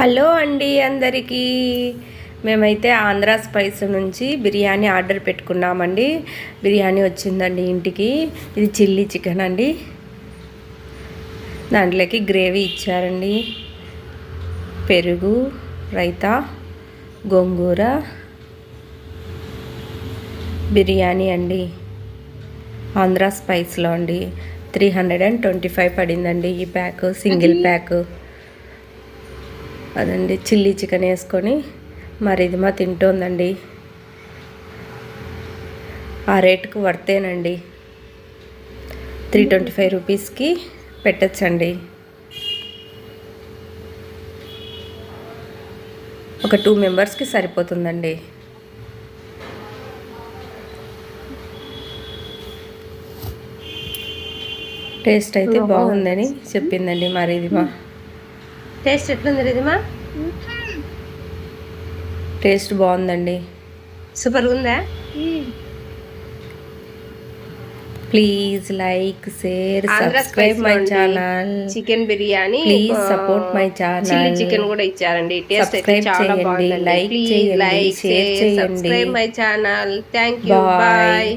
Hello అండి అందరికీ. మేమైతే ఆంధ్ర స్పైస్ నుంచి బిర్యానీ ఆర్డర్ పెట్టుకున్నామండి. బిర్యానీ వచ్చిందండి ఇంటికి. ఇది చిల్లీ చికెన్ అండి. దాంట్లోకి గ్రేవీ ఇచ్చారండి. పెరుగు రైతా గోంగూర. బిర్యానీ అండి. ఆంధ్ర స్పైస్లో అండి. Three hundred and twenty five పడిందండి ఈ ప్యాక్ సింగిల్ ప్యాక్. అదండి చిల్లీ చికెన్ వేసుకొని మరి ఇది మా తింటోందండి. ఆ రేటుకు వర్తేనండి. త్రీ ట్వంటీ ఫైవ్ రూపీస్కి పెట్టచ్చండి. ఒక టూ మెంబర్స్కి సరిపోతుందండి. టేస్ట్ అయితే బాగుందని చెప్పిందండి మరి ఇది మా టేస్ట్ ఎట్లుంది రిదిమా టేస్ట్ బాగుందండి. సూపర్ ఉందా please like share subscribe my. Channel. Chicken biryani Please support my channel. Chilli chicken కూడా ఇచ్చారండి. టేస్ట్ అయితే చాలా like ప్లీజ్ చేయండి, లైక్ share చేయండి. Subscribe my channel. Thank you Bye. Bye